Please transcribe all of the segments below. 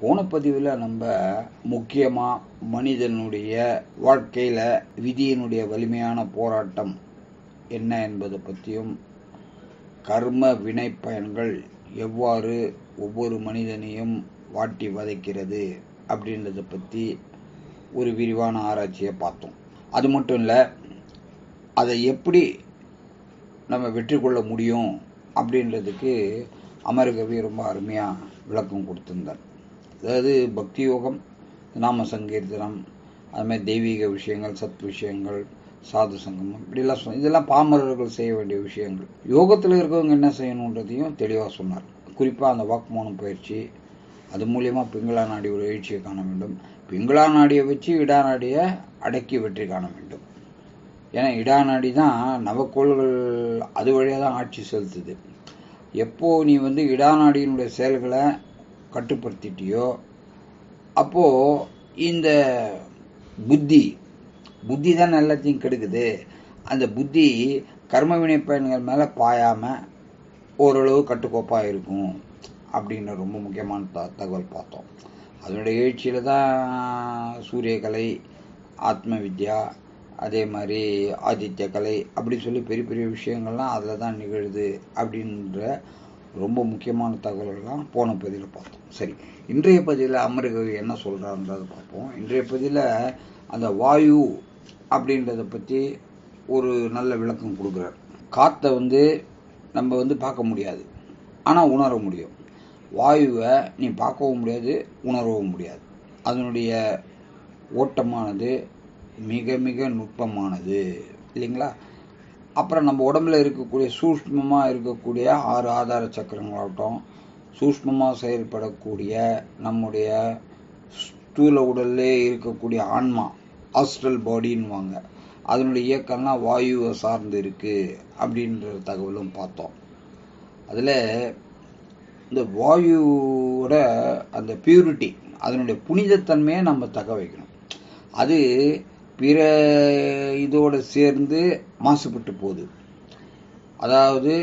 போன பதிவில் நம்ம முக்கியமாக மனிதனுடைய வாழ்க்கையில் விதியினுடைய வலிமையான போராட்டம் என்ன என்பதை பற்றியும் கர்ம வினை பயன்கள் எவ்வாறு ஒவ்வொரு மனிதனையும் வாட்டி வதைக்கிறது அப்படின்றத பற்றி ஒரு விரிவான ஆராய்ச்சியை பார்த்தோம். அது மட்டும் இல்லை அதை எப்படி நம்ம வெற்றி கொள்ள முடியும் அப்படின்றதுக்கு அமரகவி ரொம்ப அருமையாக விளக்கம் கொடுத்துருந்தேன் அதாவது பக்தி யோகம் நாம சங்கீர்த்தனம் அதுமாதிரி தெய்வீக விஷயங்கள் சத் விஷயங்கள் சாது சங்கமம் இப்படிலாம் சொன்ன இதெல்லாம் பாமரர்கள் செய்ய வேண்டிய விஷயங்கள். யோகத்தில் இருக்கவங்க என்ன செய்யணுன்றதையும் தெளிவாக சொன்னார். குறிப்பாக அந்த வாக்குமூலம் பயிற்சி அது மூலியமாக பிங்களா நாடி ஒரு எழுச்சியை காண வேண்டும். பிங்களா நாடியை வச்சு இடா நாடியை அடக்கி வெற்றி காண வேண்டும். ஏன்னா இடா நாடி தான் நவக்கோள்கள் அது வழியாக தான் ஆட்சி செலுத்துது. எப்போ நீ வந்து இடா நாடியினுடைய செயல்களை கட்டுப்படுத்திட்டியோ? அப்போது இந்த புத்தி புத்தி தான் எல்லாத்தையும் கெடுக்குது. அந்த புத்தி கர்ம வினை பயன்கள் மேலே பாயாமல் ஓரளவு கட்டுக்கோப்பாக இருக்கும் அப்படின்னு ரொம்ப முக்கியமான த தகவல் பார்த்தோம். அதனுடைய எழுச்சியில் தான் சூரியகலை ஆத்ம வித்யா அதே மாதிரி ஆதித்ய கலை அப்படி சொல்லி பெரிய பெரிய விஷயங்கள்லாம் அதில் தான் நிகழுது அப்படின்ற ரொம்ப முக்கியமான தகவல்கள்லாம் போன பதிவில் பார்த்தோம். சரி இன்றைய பதிவில் அமரகவி என்ன சொல்கிறாருன்றதை பார்ப்போம். இன்றைய பதிவில் அந்த வாயு அப்படின்றத பற்றி ஒரு நல்ல விளக்கம் கொடுக்குறார். காற்றை வந்து நம்ம வந்து பார்க்க முடியாது ஆனால் உணர முடியும். வாயுவை நீ பார்க்கவும் முடியாது உணரவும் முடியாது. அதனுடைய ஓட்டமானது மிக மிக நுட்பமானது இல்லைங்களா? அப்புறம் நம்ம உடம்புல இருக்கக்கூடிய சூஷ்மமாக இருக்கக்கூடிய ஆறு ஆதார சக்கரங்களாகட்டும் சூஷ்மமாக செயல்படக்கூடிய நம்முடைய ஸ்தூல உடல்லே இருக்கக்கூடிய ஆன்மா ஆஸ்ட்ரல் பாடின்வாங்க அதனுடைய இயக்கம்னா வாயுவை சார்ந்து இருக்குது அப்படின்ற தகவலும் பார்த்தோம். அதில் இந்த வாயுவோட அந்த பியூரிட்டி அதனுடைய புனிதத்தன்மையை நம்ம தக்க வைக்கணும். அது பிற இதோடு சேர்ந்து மாசுபட்டு போகுது. அதாவது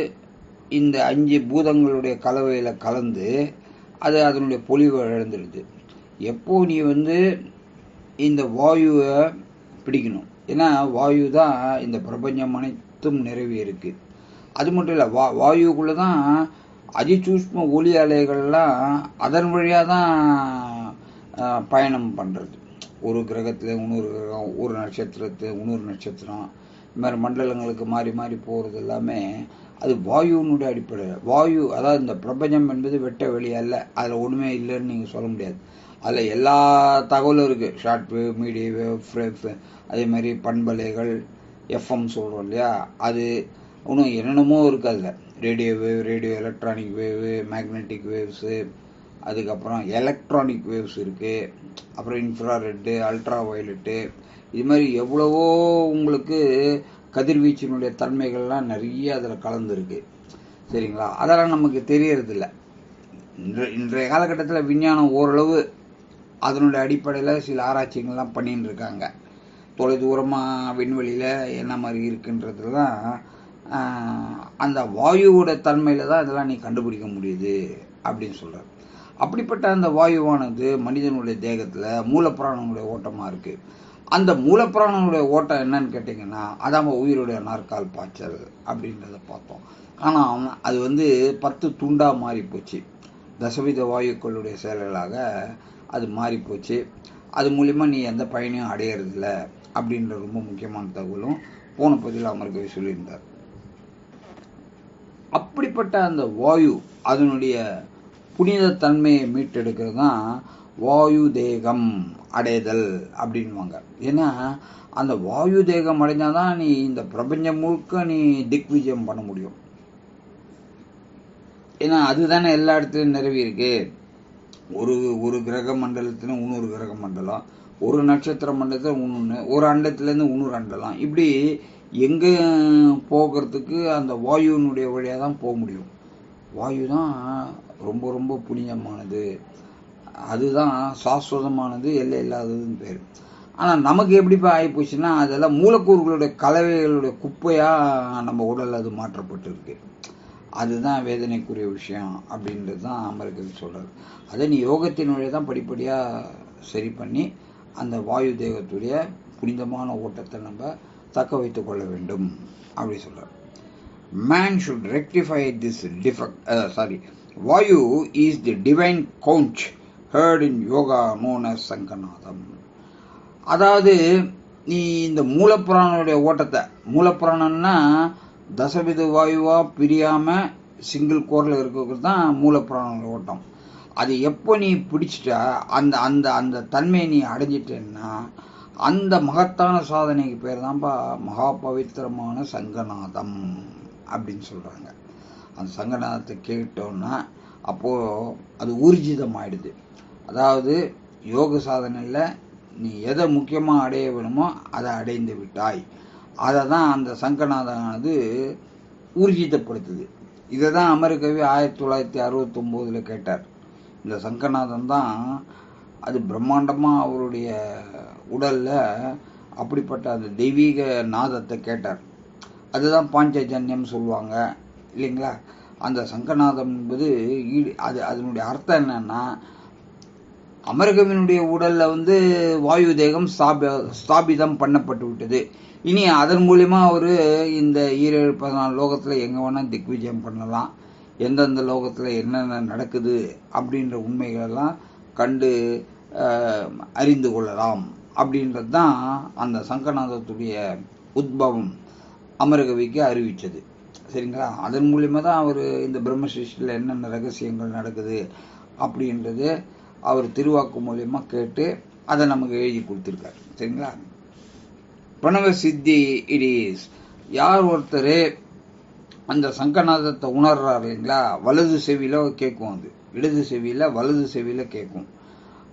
இந்த அஞ்சு பூதங்களுடைய கலவையில் கலந்து அது அதனுடைய பொலிவை இழந்துடுது. எப்போ நீ வந்து இந்த வாயுவை பிடிக்கணும்? ஏன்னா வாயு தான் இந்த பிரபஞ்சம் அனைத்தும் நிறைவே இருக்குது அது மட்டும் இல்லை வா வாயுக்குள்ளே தான் அதிசூஷ்ம ஒளி அலைகள்லாம் அதன் வழியாக தான் பயணம் பண்ணுறது ஒரு கிரகத்தில் இன்னொரு கிரகம் ஒரு நட்சத்திரத்து இன்னொரு நட்சத்திரம். இது மாதிரி மண்டலங்களுக்கு மாறி மாறி போகிறது எல்லாமே அது வாயுனுடைய அடிப்படையில். வாயு அதாவது இந்த பிரபஞ்சம் என்பது வெட்ட வெளி அல்ல. அதில் ஒன்றுமே இல்லைன்னு நீங்கள் சொல்ல முடியாது. அதில் எல்லா தகவலும் இருக்குது ஷார்ட் வேவ் மீடிய வேவ் ஃப்ரேஃப் அதே மாதிரி பண்பலைகள் எஃப்எம் சொல்கிறோம் இல்லையா? அது இன்னும் என்னென்னமோ இருக்குது அதில். Radio wave radio electronic wave magnetic waves அதுக்கப்புறம் எலக்ட்ரானிக் வேவ்ஸ் இருக்குது அப்புறம் இன்ஃப்ரா ரெட்டு அல்ட்ரா வயலட்டு இது மாதிரி எவ்வளவோ உங்களுக்கு கதிர்வீச்சினுடைய தன்மைகள்லாம் நிறைய அதில் கலந்துருக்கு. சரிங்களா? அதெல்லாம் நமக்கு தெரியறதில்ல. இன்ற இன்றைய காலகட்டத்தில் விஞ்ஞானம் ஓரளவு அதனுடைய அடிப்படையில் சில ஆராய்ச்சிகள்லாம் பண்ணின்னு இருக்காங்க தொலை தூரமாக விண்வெளியில் என்ன மாதிரி இருக்குன்றது தான் அந்த வாயுவோட தன்மையில் தான் இதெல்லாம் நீ கண்டுபிடிக்க முடியுது அப்படின்னு சொல்கிறார் அப்படிப்பட்ட அந்த வாயுவானது மனிதனுடைய தேகத்தில் மூலப்பிராணனுடைய ஓட்டமாக இருக்குது அந்த மூலப்பிராணனுடைய ஓட்டம் என்னன்னு கேட்டிங்கன்னா அதான் உயிருடைய நாற்கால் பாய்ச்சல் அப்படின்றத பார்த்தோம். ஆனால் அது வந்து பத்து துண்டாக மாறி போச்சு தசவித வாயுக்களுடைய செயல்களாக அது மாறி போச்சு அது மூலிமா நீ எந்த பயனையும் அடையிறதில்ல அப்படின்ற ரொம்ப முக்கியமான தகவலும் போன பதில் அமர்கவி சொல்லியிருந்தார். அப்படிப்பட்ட அந்த வாயு அதனுடைய புனித தன்மையை மீட்டெடுக்கிறது தான் வாயு தேகம் அடைதல் அப்படின்வாங்க ஏன்னா அந்த வாயு தேகம் அடைஞ்சால் தான் நீ இந்த பிரபஞ்சம் முழுக்க நீ திக்விஜயம் பண்ண முடியும். ஏன்னா அதுதானே எல்லா இடத்துலையும் நிறவி இருக்கு. ஒரு ஒரு கிரக மண்டலத்தில் இன்னொரு கிரக மண்டலம். ஒரு நட்சத்திர மண்டலத்தில் இன்னொன்று ஒரு அண்டத்துலேருந்து இன்னொரு அண்டலாம். இப்படி எங்கே போகிறதுக்கு அந்த வாயுவினுடைய வழியாக தான் போக முடியும். வாயு தான் ரொம்ப ரொம்ப புனிதமானது. அதுதான் சாஸ்வதமானது எல்லை இல்லாததுன்னு பேர். ஆனால் நமக்கு எப்படிப்பா ஆகிப்போச்சுன்னா அதெல்லாம் மூலக்கூறுகளுடைய கலவைகளுடைய குப்பையாக நம்ம உடல் அது மாற்றப்பட்டிருக்கு. அதுதான் வேதனைக்குரிய விஷயம் அப்படின்றது தான் அமெரிக்கவி சொல்கிறார் அதை நீ யோகத்தின் தான் படிப்படியாக சரி பண்ணி அந்த வாயு தேகத்துடைய புனிதமான ஓட்டத்தை நம்ம தக்க வைத்து கொள்ள வேண்டும். அப்படி சொல்கிறார் man should rectify this defect sorry Vayu is the divine conch heard in yoga known as சங்கநாதம் அதாவது நீ இந்த மூலப்புராணனுடைய ஓட்டத்தை மூலப்புராணம்னா தசவித வாயுவாக பிரியாமல் சிங்கிள் கோரில் இருக்கிறது தான் மூலப்புராணனுடைய ஓட்டம். அது எப்போ நீ பிடிச்சிட்டா அந்த அந்த அந்த தன்மையை நீ அடைஞ்சிட்டேன்னா அந்த மகத்தான சாதனைக்கு பேர் தான்ப்பா மகா பவித்திரமான சங்கநாதம். அப்படின்னு சொல்கிறாங்க அந்த சங்கநாதத்தை கேட்டோன்னா அப்போது அது ஊர்ஜிதம் ஆயிடுது அதாவது யோக சாதனையில் நீ எதை முக்கியமாக அடைய வேணுமோ அதை அடைந்து விட்டாய். அதை தான் அந்த சங்கநாதனானது ஊர்ஜிதப்படுத்துது. இதை தான் அமெரிக்கவி ஆயிரத்தி தொள்ளாயிரத்தி அறுபத்தொம்போதில் கேட்டார். இந்த சங்கநாதன் தான் அது பிரம்மாண்டமாக அவருடைய உடலில் அப்படிப்பட்ட அந்த தெய்வீக நாதத்தை கேட்டார். அதுதான் பாஞ்சஜன்யம் சொல்லுவாங்க இல்லைங்களா? அந்த சங்கநாதம் என்பது ஈடு அது அதனுடைய அர்த்தம் என்னன்னா அமெரிக்கவினுடைய உடல்ல வந்து வாயு தேகம் ஸ்தாபி ஸ்தாபிதம் பண்ணப்பட்டு விட்டது. இனி அதன் மூலியமா அவர் இந்த ஈரேழு பதினாலு லோகத்தில் எங்கே வேணா திக்விஜயம் பண்ணலாம். எந்தெந்த லோகத்தில் என்னென்ன நடக்குது அப்படின்ற உண்மைகளெல்லாம் கண்டு அறிந்து கொள்ளலாம். அப்படின்றது தான் அந்த சங்கநாதத்துடைய உத்பவம். அமரகவிக்கு அறிவித்தது சரிங்களா? அதன் மூலியமாக தான் அவர் இந்த பிரம்மசிஷ்டியில் என்னென்ன ரகசியங்கள் நடக்குது அப்படின்றது அவர் திருவாக்கு மூலியமாக கேட்டு அதை நமக்கு எழுதி கொடுத்துருக்காரு. சரிங்களா? பிரணவ சித்தி இட் இஸ் யார் ஒருத்தர் அந்த சங்கநாதத்தை உணர்றாரு இல்லைங்களா? வலது செவியில் கேட்கும் அது. இடது செவியில் வலது செவியில் கேட்கும்.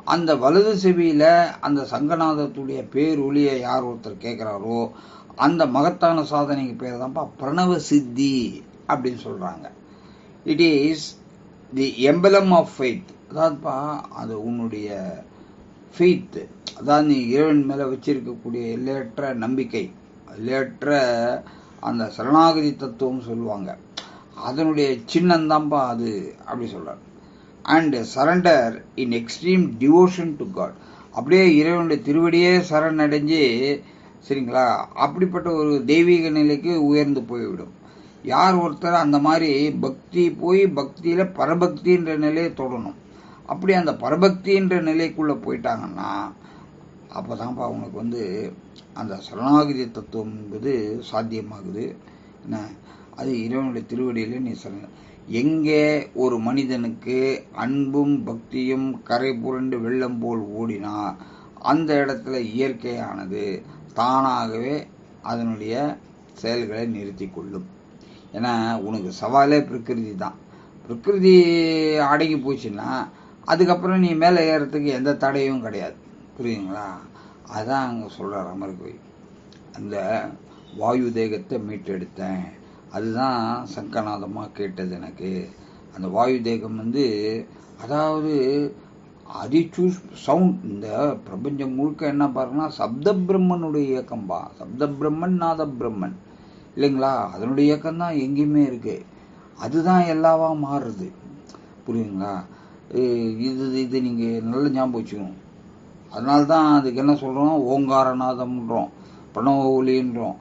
அந்த வலது செவியில் அந்த சங்கநாதத்துடைய பேரொழியை யார் ஒருத்தர் கேட்குறாரோ அந்த மகத்தான சாதனைக்கு பேர் தான்ப்பா பிரணவ சித்தி அப்படின்னு சொல்கிறாங்க it is the emblem of faith அதாவதுப்பா அது உன்னுடைய ஃபெய்த்து அதாவது நீ இறைவன் மேலே வச்சிருக்கக்கூடிய எல்லையற்ற நம்பிக்கை. எல்லையற்ற அந்த சரணாகதி தத்துவம் சொல்லுவாங்க. அதனுடைய சின்னந்தான்ப்பா அது அப்படி சொல்கிறார் and surrender in extreme devotion to God அப்படியே இறைவனுடைய திருவடியே சரணடைஞ்சு சரிங்களா? அப்படிப்பட்ட ஒரு தெய்வீக நிலைக்கு உயர்ந்து போய்விடும். யார் ஒருத்தர் அந்த மாதிரி பக்தி போய் பக்தியில் பரபக்தின்ற நிலையை தொடணும். அப்படி அந்த பரபக்தின்ற நிலைக்குள்ளே போயிட்டாங்கன்னா அப்போ தான்ப்பா அவனுக்கு வந்து அந்த சரணாகதி தத்துவம் என்பது சாத்தியமாகுது. என்ன? அது இறைவனுடைய திருவடியில நீ சரண எங்கே ஒரு மனிதனுக்கு அன்பும் பக்தியும் கரை புரண்டு வெள்ளம் போல் ஓடினா அந்த இடத்துல இயற்கையானது தானாகவே அதனுடைய செயல்களை நிறுத்தி கொள்ளும். ஏன்னா உனக்கு சவாலே பிரகிருதி தான். பிரகிருதி அடங்கி போச்சுன்னா அதுக்கப்புறம் நீ மேலே ஏறத்துக்கு எந்த தடையும் கிடையாது. புரியுங்களா அதான் அங்கே சொல்கிறார் அமர்கோய் அந்த வாயு தேகத்தை மீட்டெடுத்தேன். அதுதான் சங்கநாதமாக கேட்டது எனக்கு. அந்த வாயு தேகம் வந்து அதாவது அதிசூஸ் சவுண்ட் இந்த பிரபஞ்சம் முழுக்க என்ன பாருங்கன்னா சப்த பிரம்மனுடைய இயக்கம்பா. சப்த பிரம்மன் நாத பிரம்மன் இல்லைங்களா? அதனுடைய இயக்கம் தான் எங்கேயுமே இருக்கு. அதுதான் எல்லாவா மாறுறது புரியுங்களா இது இது நீங்கள் நல்ல ஞாபகம் வச்சுக்கணும். அதனால தான் அதுக்கு என்ன சொல்கிறோம் ஓங்காரநாதம்ன்றோம். பிரணவ ஒலின்றோம்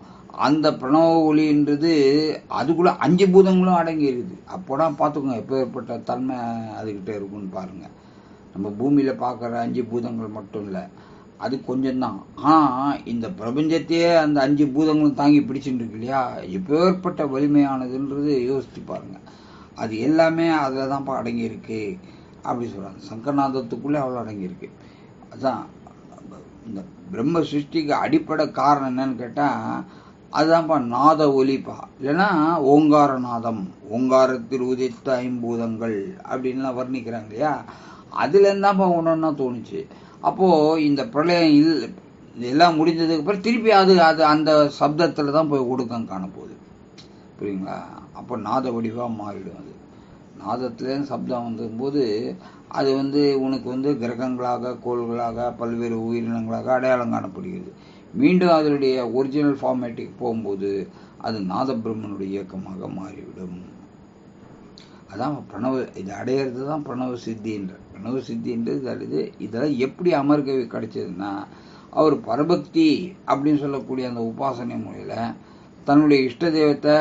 அந்த பிரணவ ஒலின்றது அதுக்குள்ளே அஞ்சு பூதங்களும் அடங்கி இருக்குது பார்த்துக்கோங்க எப்பேற்பட்ட தன்மை அதுக்கிட்ட இருக்குன்னு பாருங்கள் நம்ம பூமியில் பார்க்குற அஞ்சு பூதங்கள் மட்டும் இல்லை அது கொஞ்சம்தான். ஆனால் இந்த பிரபஞ்சத்தையே அந்த அஞ்சு பூதங்களும் தாங்கி பிடிச்சுட்டு இருக்கு இல்லையா? எப்பேற்பட்ட வலிமையானதுன்றது யோசித்து பாருங்கள் அது எல்லாமே அதில் தான்ப்பா அடங்கியிருக்கு. அப்படி சொல்கிறாங்க சங்கநாதத்துக்குள்ளே அவ்வளோ அடங்கியிருக்கு. அதுதான் இந்த பிரம்ம சிருஷ்டிக்கு அடிப்படை காரணம் என்னன்னு கேட்டால் அதுதான்ப்பா நாத ஒலிப்பா. இல்லைன்னா ஓங்காரநாதம் ஓங்காரத்தில் உதித்த ஐம்பூதங்கள் அப்படின்லாம் வர்ணிக்கிறாங்க இல்லையா? அதுலேருந்து ஒன்று ஒன்றுன்னா தோணுச்சு. அப்போது இந்த பிரளயம் இல் இதெல்லாம் முடிஞ்சதுக்கு அப்புறம் திருப்பி அது அது அந்த சப்தத்தில் தான் போய் ஒடுக்கம் காணப்போகுது. புரியுங்களா? அப்போ நாத வடிவாக மாறிடும் அது. நாதத்துலேருந்து சப்தம் வந்தபோது அது வந்து உனக்கு வந்து கிரகங்களாக கோள்களாக பல்வேறு உயிரினங்களாக அடையாளம் காணப்படுகிறது. மீண்டும் அதனுடைய ஒரிஜினல் ஃபார்மேட்டுக்கு போகும்போது அது நாத பிரம்மனுடைய இயக்கமாக மாறிவிடும். அதான் பிரணவ இது அடையிறது தான் பிரணவ சித்தின்ற. கனவு சித்தின்றது கருது. இதெல்லாம் எப்படி அமர்கவி கிடைச்சதுன்னா அவர் பரபக்தி அப்படின்னு சொல்லக்கூடிய அந்த உபாசனை முறையில் தன்னுடைய இஷ்ட தெய்வத்தை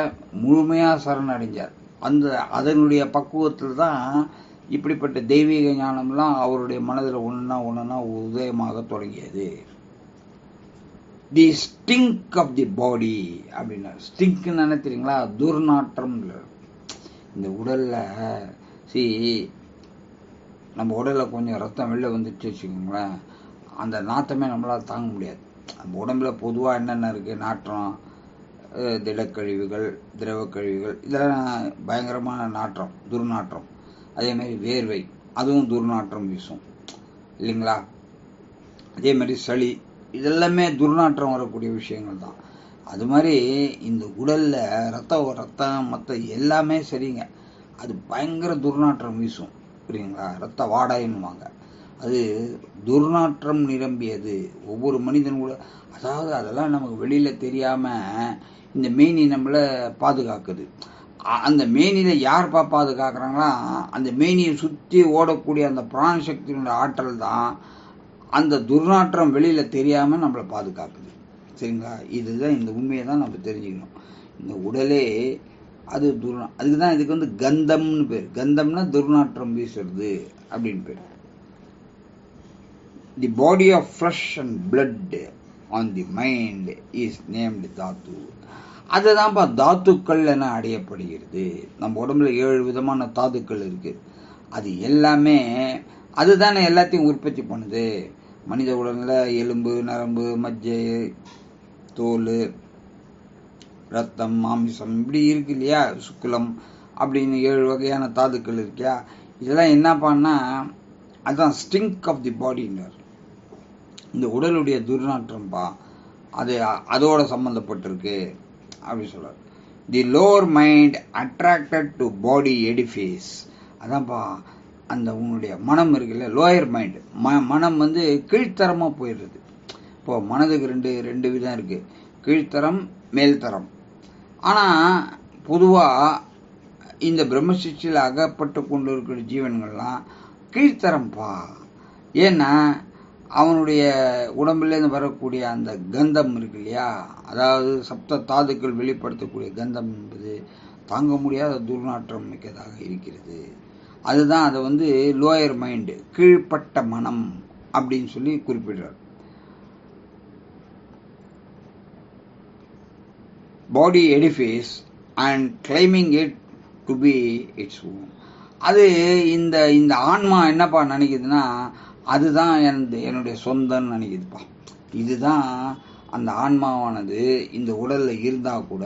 முழுமையாக சரணடைஞ்சார். அந்த அதனுடைய பக்குவத்தில் தான் இப்படிப்பட்ட தெய்வீக ஞானம்லாம் அவருடைய மனதில் ஒன்றுனா ஒன்றுனா உதயமாக தொடங்கியது. தி ஸ்டிங்க் ஆஃப் தி பாடி அப்படின்னா ஸ்டிங்க்னு நினைக்கிறீங்களா துர்நாற்றம் இந்த உடலில் சி நம்ம உடலில் கொஞ்சம் ரத்தம் வெளில வந்துச்சு வச்சுக்கோங்களேன். அந்த நாற்றமே நம்மளால் தாங்க முடியாது. நம்ம உடம்புல பொதுவாக என்னென்ன இருக்குது நாற்றம் திடக்கழிவுகள் திரவ கழிவுகள் இதெல்லாம் பயங்கரமான நாற்றம் துர்நாற்றம். அதேமாதிரி வேர்வை அதுவும் துர்நாற்றம் வீசும். இல்லைங்களா? அதே மாதிரி சளி இதெல்லாமே துர்நாற்றம் வரக்கூடிய விஷயங்கள் தான். அது மாதிரி இந்த உடலில் ரத்தம் ரத்தம் மற்ற எல்லாமே சரிங்க. அது பயங்கர துர்நாற்றம் வீசும். புரியுங்களா? ரத்த வாடைன்னுவாங்க அது துர்நாற்றம் நிரம்பியது. ஒவ்வொரு மனிதன் கூட அதாவது அதெல்லாம் நமக்கு வெளியில் தெரியாமல் இந்த மேனி நம்மளை பாதுகாக்குது. அந்த மேனியில் யார்ப்பா பாதுகாக்கிறாங்களா? அந்த மேனியை சுற்றி ஓடக்கூடிய அந்த பிராண சக்தியினுடைய ஆற்றல் தான் அந்த துர்நாற்றம் வெளியில் தெரியாமல் நம்மளை பாதுகாக்குது. சரிங்களா? இதுதான் இந்த உண்மையை தான் நம்ம தெரிஞ்சுக்கணும். இந்த உடலே அது துர்நா அதுக்கு தான் இதுக்கு வந்து கந்தம்னு பேர். கந்தம்னா துர்நாற்றம் வீசுறது அப்படின்னு பேர். The body of flesh and blood on the mind is named தாத்து அதுதான்ப்பா தாத்துக்கள் என அடையப்படுகிறது. நம்ம உடம்புல ஏழு விதமான தாதுக்கள் இருக்குது அது எல்லாமே அதுதானே எல்லாத்தையும் உற்பத்தி பண்ணுது. மனித உடலில் எலும்பு நரம்பு மஜ்ஜை தோல் ரத்தம் மாமிசம் இப்படி இருக்கு இல்லையா? சுக்குலம் அப்படின்னு ஏழு வகையான தாதுக்கள் இருக்கியா? இதெல்லாம் என்ன பண்ணா அதுதான் ஸ்டிங்க் ஆஃப் தி பாடின்றார் இந்த உடலுடைய துர்நாற்றம்பா அது அதோட சம்மந்தப்பட்டிருக்கு அப்படின்னு சொல்கிறார் the lower mind attracted to body edifice அதான்ப்பா அந்த உன்னுடைய மனம் இருக்குல்ல லோயர் மைண்டு ம மனம் வந்து கீழ்த்தரமாக போயிடுறது இப்போது மனதுக்கு ரெண்டு ரெண்டு விதம் இருக்குது கீழ்த்தரம் மேல்தரம். ஆனால் பொதுவாக இந்த பிரம்மசிச்சியில் அகப்பட்டு கொண்டு இருக்கிற ஜீவன்கள்லாம் கீழ்த்தரம்பா. ஏன்னா அவனுடைய உடம்புலேருந்து வரக்கூடிய அந்த கந்தம் இருக்கு இல்லையா? அதாவது சப்த தாதுக்கள் வெளிப்படுத்தக்கூடிய கந்தம் என்பது தாங்க முடியாத துர்நாற்றம் மிக்கதாக இருக்கிறது. அதுதான் அதை வந்து லோயர் மைண்டு கீழ்ப்பட்ட மனம் அப்படின்னு சொல்லி குறிப்பிடுறார். Body edifice and claiming it to be its own அது இந்த இந்த ஆன்மா என்னப்பா நினைக்குதுன்னா அதுதான் எனது என்னுடைய சொந்தம்னு நினைக்குதுப்பா. இதுதான் அந்த ஆன்மாவானது இந்த உடலில் இருந்தால் கூட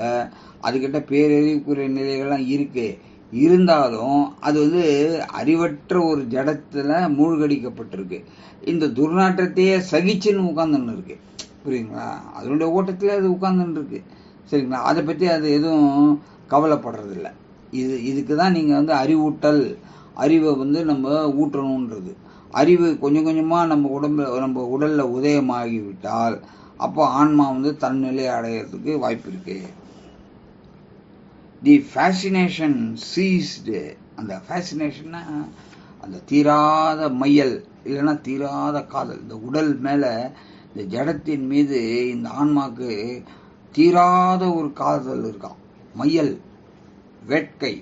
அதுக்கிட்ட பேரறிவுக்குரிய நிலைகள்லாம் இருக்குது இருந்தாலும் அது வந்து அறிவற்ற ஒரு ஜடத்தில் மூழ்கடிக்கப்பட்டிருக்கு. இந்த துர்நாற்றத்தையே சகிச்சுன்னு உட்காந்துன்னு இருக்கு. புரியுங்களா அதனுடைய ஓட்டத்தில் அது உட்காந்துன்னு இருக்குது சரிங்களா? அதை பற்றி அது எதுவும் கவலைப்படுறதில்ல. இது இதுக்கு தான் நீங்கள் வந்து அறிவூட்டல் அறிவை வந்து நம்ம ஊட்டணுன்றது. அறிவு கொஞ்சம் கொஞ்சமாக நம்ம உடம்புல நம்ம உடலில் உதயமாகிவிட்டால் அப்போ ஆன்மா வந்து தன்னிலை அடையிறதுக்கு வாய்ப்பு இருக்கு. தி ஃபேசினேஷன் சீஸ்டு அந்த ஃபேசினேஷன்னா அந்த தீராத மையல் இல்லைன்னா தீராத காதல் இந்த உடல் மேலே இந்த ஜடத்தின் மீது இந்த ஆன்மாக்கு தீராத ஒரு காதல் இருக்கான் மையல் வேட்கை.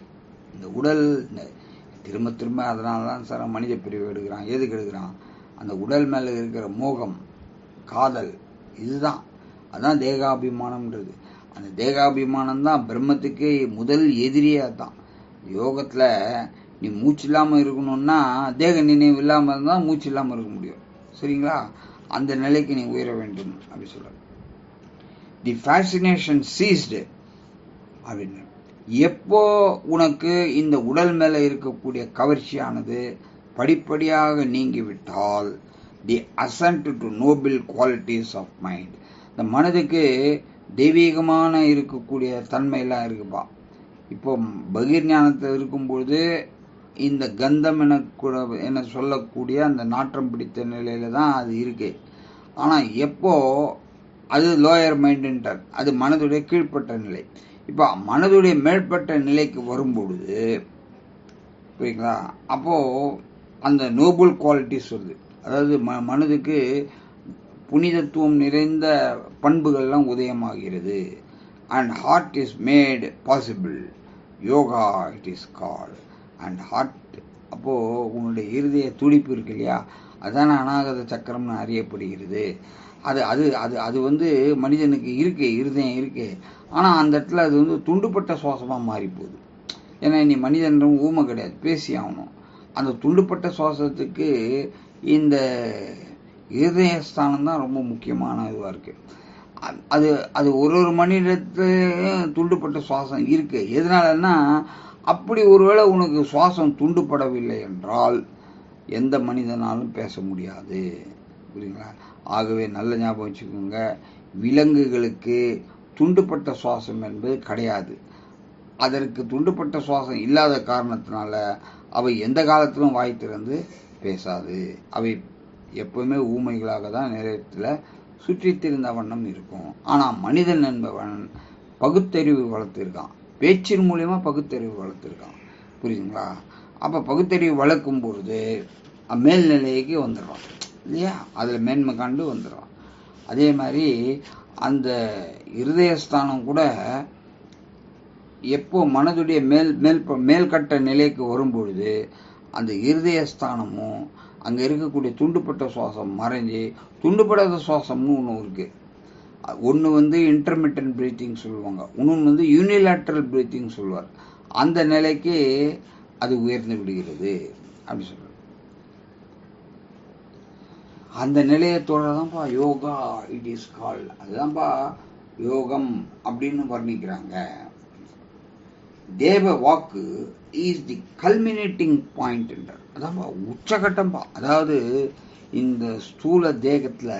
இந்த உடல் இந்த திரும்ப திரும்ப அதனால தான் சார் மனித பிரிவு எடுக்கிறான் எதுக்கு எடுக்கிறான்? அந்த உடல் மேலே இருக்கிற மோகம் காதல் இதுதான். அதான் தேகாபிமானம்ன்றது. அந்த தேகாபிமானம் தான் பிரம்மத்துக்கு முதல் எதிரியே தான் யோகத்தில் நீ மூச்சு இல்லாமல் இருக்கணும்னா தேக நினைவு இல்லாமல் இருந்தால் மூச்சு இல்லாமல் இருக்க முடியும். சரிங்களா? அந்த நிலைக்கு நீ உயர வேண்டும் அப்படி சொல்ற தி ஃபேசினேஷன் சீஸ்டு அப்படின்னு. எப்போ உனக்கு இந்த உடல் மேலே இருக்கக்கூடிய கவர்ச்சியானது படிப்படியாக நீங்கிவிட்டால் the ascent to noble qualities of mind இந்த மனதுக்கு தெய்வீகமான இருக்கக்கூடிய தன்மையெல்லாம் இருக்குப்பா. இப்போ பகீர் ஞானத்தில் இருக்கும்பொழுது இந்த கந்தம் என கூட என சொல்லக்கூடிய அந்த நாற்றம் பிடித்த நிலையில தான் அது இருக்கு. ஆனால் எப்போ அது லோயர் மைண்டுன்றார் அது மனதுடைய கீழ்ப்பட்ட நிலை. இப்போ மனதுடைய மேற்பட்ட நிலைக்கு வரும்பொழுது புரியுங்களா? அப்போது அந்த நோபல் குவாலிட்டிஸ் வருது. அதாவது ம மனதுக்கு புனிதத்துவம் நிறைந்த பண்புகள்லாம் உதயமாகிறது. And heart is made possible yoga it is call and heart அப்போது உன்னுடைய இருதய துடிப்பு இருக்கு இல்லையா? அதான அநாகத சக்கரம்னு அறியப்படுகிறது. அது அது அது அது வந்து மனிதனுக்கு இருக்கு இருதயம் இருக்கு. ஆனால் அந்த இடத்துல அது வந்து துண்டுப்பட்ட சுவாசமாக மாறி போகுது ஏன்னா இனி மனிதன்றும் ஊமை கிடையாது பேசி ஆகணும். அந்த துண்டுப்பட்ட சுவாசத்துக்கு இந்த இருதயஸ்தானம் தான் ரொம்ப முக்கியமான இதுவாக இருக்குது அது அது ஒரு ஒரு மனிதத்துலையும் துண்டுப்பட்ட சுவாசம் இருக்கு. எதனாலன்னா அப்படி ஒருவேளை உனக்கு சுவாசம் துண்டுப்படவில்லை என்றால் எந்த மனிதனாலும் பேச முடியாது. புரியுங்களா ஆகவே நல்ல ஞாபகம் வச்சுக்கோங்க. விலங்குகளுக்கு துண்டுப்பட்ட சுவாசம் என்பது கிடையாது. அதற்கு துண்டுப்பட்ட சுவாசம் இல்லாத காரணத்தினால அவை எந்த காலத்திலும் வாய் திறந்து பேசாது. அவை எப்பவுமே ஊமைகளாக தான் நேரத்தில் சுற்றித்திருந்த வண்ணம் இருக்கும். ஆனால் மனிதன் என்பவன் பகுத்தறிவு வளர்த்துருக்கான். பேச்சின் மூலியமா பகுத்தறிவு வளர்த்துருக்கான். புரியுதுங்களா? அப்போ பகுத்தறிவு வளர்க்கும் பொழுது மேல்நிலைக்கு வந்துடுறான். இல்லையா? அதில் மேன்மை கண்டு வந்துடும் அதே மாதிரி அந்த இருதயஸ்தானம் கூட எப்போ மனதுடைய மேல் மேல் மேல்கட்ட நிலைக்கு வரும்பொழுது அந்த இருதயஸ்தானமும் அங்கே இருக்கக்கூடிய துண்டுப்பட்ட சுவாசம் மறைஞ்சு துண்டுப்படாத சுவாசம்னு ஒன்று இருக்குது ஒன்று வந்து இன்டர்மீடியன்ட் ப்ரீத்திங் சொல்லுவாங்க. இன்னொன்று வந்து யூனிலேட்ரல் ப்ரீத்திங் சொல்லுவார். அந்த நிலைக்கு அது உயர்ந்து விடுகிறது. அப்படி சொல்லுவாங்க அந்த நிலையத்தோட தான்ப்பா யோகா இட் இஸ் கால் அதுதான்ப்பா யோகம் அப்படின்னு வர்ணிக்கிறாங்க. தேவ வாக்கு இஸ் தி கல்மினேட்டிங் பாயிண்ட் என்றார். அதான்ப்பா உச்சகட்டம்பா. அதாவது இந்த ஸ்தூல தேகத்தில்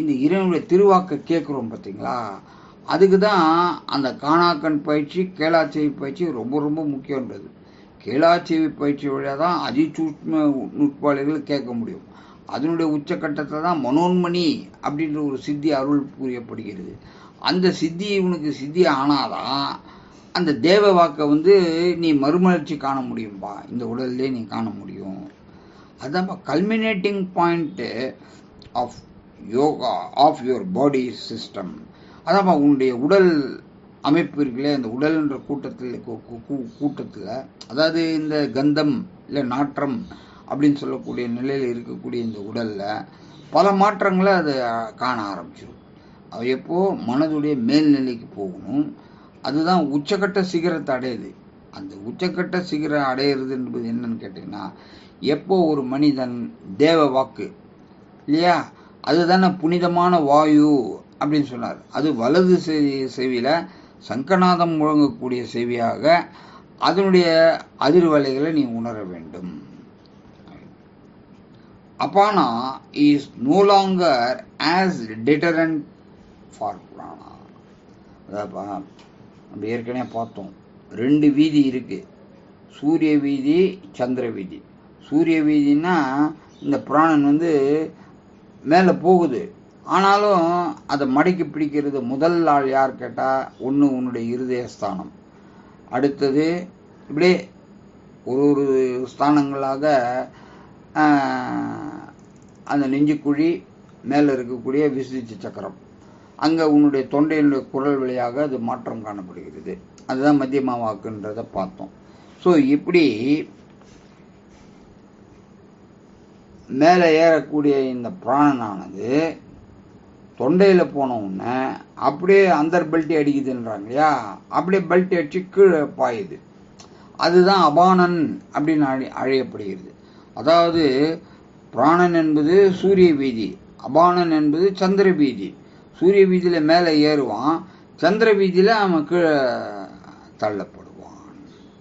இந்த இறைவனுடைய திருவாக்க கேட்குறோம் பார்த்தீங்களா? அதுக்கு தான் அந்த காணாக்கண் பயிற்சி கேளாச்செவி பயிற்சி ரொம்ப ரொம்ப முக்கியன்றது கேளாச்செவி பயிற்சி வழியாக தான் அதிசூட்ம நுட்பாளிகள் கேட்க முடியும். அதனுடைய உச்சக்கட்டத்தை தான் மனோன்மணி அப்படின்ற ஒரு சித்தி அருள் புரியப்படுகிறது. அந்த சித்தி இவனுக்கு சித்தி ஆனாதான் அந்த தேவ வாக்கை வந்து நீ மறுமலர்ச்சி காண முடியும்பா? இந்த உடல்லே நீ காண முடியும். அதான்ப்பா culminating point of yoga of your body system அதான்ப்பா உன்னுடைய உடல் அமைப்பு இருக்குல்ல அந்த உடல்ன்ற கூட்டத்தில் கூட்டத்தில் அதாவது இந்த கந்தம் இல்லை நாற்றம் அப்படின்னு சொல்லக்கூடிய நிலையில் இருக்கக்கூடிய இந்த உடலில் பல மாற்றங்களை அது காண ஆரம்பிச்சிடும் அது எப்போது மனதுடைய மேல்நிலைக்கு போகணும். அதுதான் உச்சக்கட்ட சிகரத்தை அடையுது. அந்த உச்சக்கட்ட சிகரம் அடையிறது என்பது என்னன்னு கேட்டிங்கன்னா எப்போ ஒரு மனிதன் தேவ வாக்கு இல்லையா? அதுதானே புனிதமான வாயு அப்படின்னு சொன்னார். அது வலது செவியில் சங்கநாதம் முழங்கக்கூடிய செவியாக அதனுடைய அதிர்வலைகளை நீ உணர வேண்டும். Apana is no longer as deterrent for prana அதாப்பா நம்ம ஏற்கனவே பார்த்தோம். ரெண்டு வீதி இருக்கு. சூரிய வீதி சந்திர வீதி. சூரிய வீதின்னா இந்த புராணன் வந்து மேலே போகுது. ஆனாலும் அதை மடக்கி பிடிக்கிறது முதல் ஆள் யார் கேட்டால் ஒன்று உன்னுடைய இருதயஸ்தானம். அடுத்தது இப்படியே ஒரு ஒரு ஸ்தானங்களாக அந்த நெஞ்சுக்குழி மேலே இருக்கக்கூடிய விசுதிச்ச சக்கரம். அங்கே உன்னுடைய தொண்டையினுடைய குரல் வழியாக அது மாற்றம் காணப்படுகிறது. அதுதான் மத்தியமா வாக்குன்றதை பார்த்தோம். ஸோ இப்படி மேலே ஏறக்கூடிய இந்த பிராணனானது தொண்டையில் போன உடனே அப்படியே அந்தர் பெல்ட்டி அடிக்குதுன்றாங்க இல்லையா? அப்படியே பெல்ட் அடிச்சு கீழே பாயுது. அதுதான் அபானன் அப்படின்னு அழி அழையப்படுகிறது. அதாவது பிராணன் என்பது சூரிய வீதி அபானன் என்பது சந்திர வீதி. சூரிய வீதியில் மேலே ஏறுவான் சந்திர வீதியில் அவன் கீழே தள்ளப்படுவான்.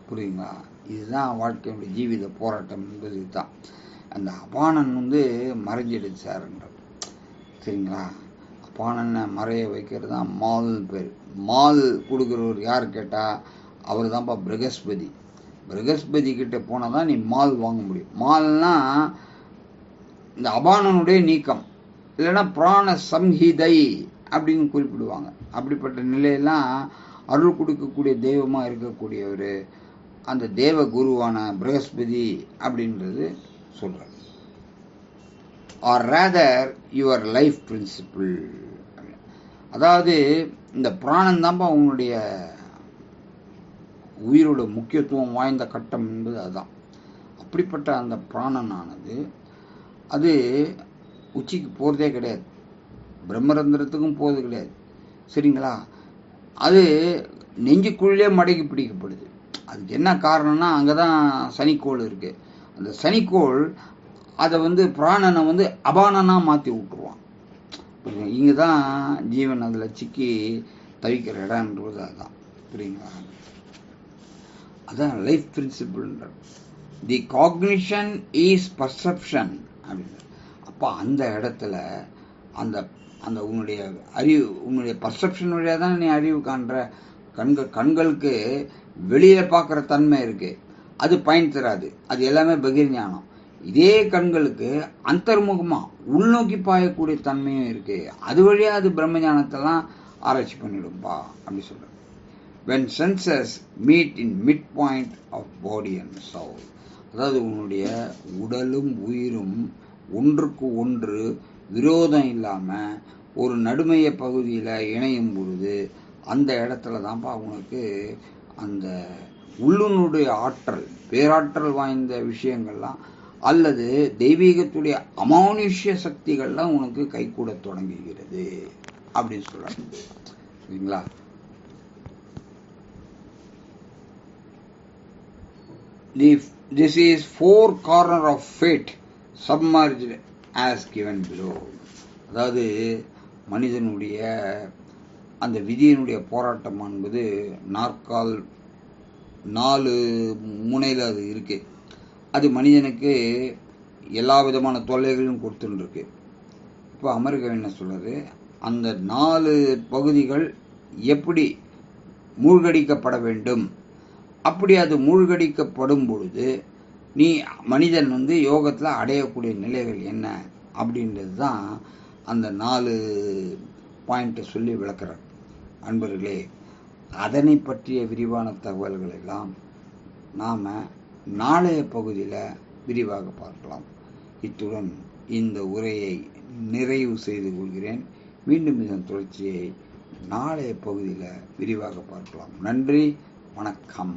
புரியுங்களா இதுதான் வாழ்க்கையுடைய ஜீவித போராட்டம் என்பது தான் அந்த அபானன் வந்து மறைஞ்சிடுச்சு சார்ன்ற சரிங்களா? அபானனை மறைய வைக்கிறது தான் மால் பேர். மால் கொடுக்குறவர் யார் கேட்டால் அவர் தான்ப்பா பிரகஸ்பதி. பிரகஸ்பதி கிட்ட போனால் தான் நீ மால் வாங்க முடியும். மால்னால் இந்த அபானனுடைய நீக்கம். இல்லைன்னா புராண சம்ஹிதை அப்படின்னு குறிப்பிடுவாங்க. அப்படிப்பட்ட நிலையெல்லாம் அருள் கொடுக்கக்கூடிய தெய்வமாக இருக்கக்கூடியவர் அந்த தேவ குருவான பிரகஸ்பதி அப்படின்றது சொல்கிறார் or rather your life principle அதாவது இந்த பிராணம் தான்ப்பா உன்னுடைய உயிரோட முக்கியத்துவம் வாய்ந்த கட்டம் என்பது அதுதான். அப்படிப்பட்ட அந்த பிராணனானது அது உச்சிக்கு போகிறதே கிடையாது. பிரம்மரந்திரத்துக்கும் போகிறது கிடையாது. சரிங்களா? அது நெஞ்சுக்குள்ளே மடக்கி பிடிக்கப்படுது. அதுக்கு என்ன காரணம்னா அங்கே தான் சனிக்கோள் இருக்குது அந்த சனிக்கோள் அதை வந்து பிராணனை வந்து அபானனாக மாற்றி விட்டுருவான். இங்கே தான் ஜீவன் அதில் சிக்கி தவிக்கிற இடம்ன்றது அதுதான். புரியுங்களா அதான் லைஃப் பிரின்சிபிள்ன்ற தி காக்னிஷன் இஸ் பர்செப்ஷன் அப்படின்னு. அப்போ அந்த இடத்துல அந்த அந்த உன்னுடைய அறிவு உன்னுடைய பர்செப்ஷன் வழியாக தான் நீ அறிவு காண்ற. கண்கள் கண்களுக்கு வெளியில் பார்க்குற தன்மை இருக்குது அது பயன் தராது. அது எல்லாமே பகிர்ஞானம் இதே கண்களுக்கு அந்தர்முகமாக உள்நோக்கி பாயக்கூடிய தன்மையும் இருக்குது அது வழியாக அது பிரம்மஞானத்தெல்லாம் ஆராய்ச்சி பண்ணிடும்பா அப்படி சொல்கிறேன் when senses meet in mid point of body and soul அதாவது உன்னுடைய உடலும் உயிரும் ஒன்றுக்கு ஒன்று விரோதம் இல்லாமல் ஒரு நடுமைய பகுதியில் இணையும் பொழுது அந்த இடத்துல தான்ப்பா உனக்கு அந்த உள்ளுனுடைய ஆற்றல் பேராற்றல் வாய்ந்த விஷயங்கள்லாம் அல்லது தெய்வீகத்துடைய அமானுஷ்ய சக்திகள்லாம் உனக்கு கைகூட தொடங்குகிறது அப்படின்னு சொல்கிறாங்க சரிங்களா? This is four corner of fate submerged as given below. அதாவது மனிதனுடைய அந்த விதியினுடைய போராட்டம் என்பது நாற்கால் நாலு முனையில் அது இருக்கு. அது மனிதனுக்கு எல்லா விதமான தொல்லைகளும் கொடுத்துட்டுருக்கு இப்போ அமெரிக்கா என்ன சொல்கிறது அந்த நாலு பகுதிகள் எப்படி மூழ்கடிக்கப்பட வேண்டும்? அப்படி அது மூழ்கடிக்கப்படும் பொழுது நீ மனிதன் வந்து யோகத்தில் அடையக்கூடிய நிலைகள் என்ன அப்படின்றது தான் அந்த நாலு பாயிண்ட்டை சொல்லி விளக்குறார். அன்பர்களே அதனை பற்றிய விரிவான தகவல்கள் எல்லாம் நாம் நாளைய பகுதியில் விரிவாக பார்க்கலாம். இத்துடன் இந்த உரையை நிறைவு செய்து கொள்கிறேன். மீண்டும் இதன் தொடர்ச்சியை நாளைய பகுதியில் விரிவாக பார்க்கலாம். நன்றி வணக்கம்.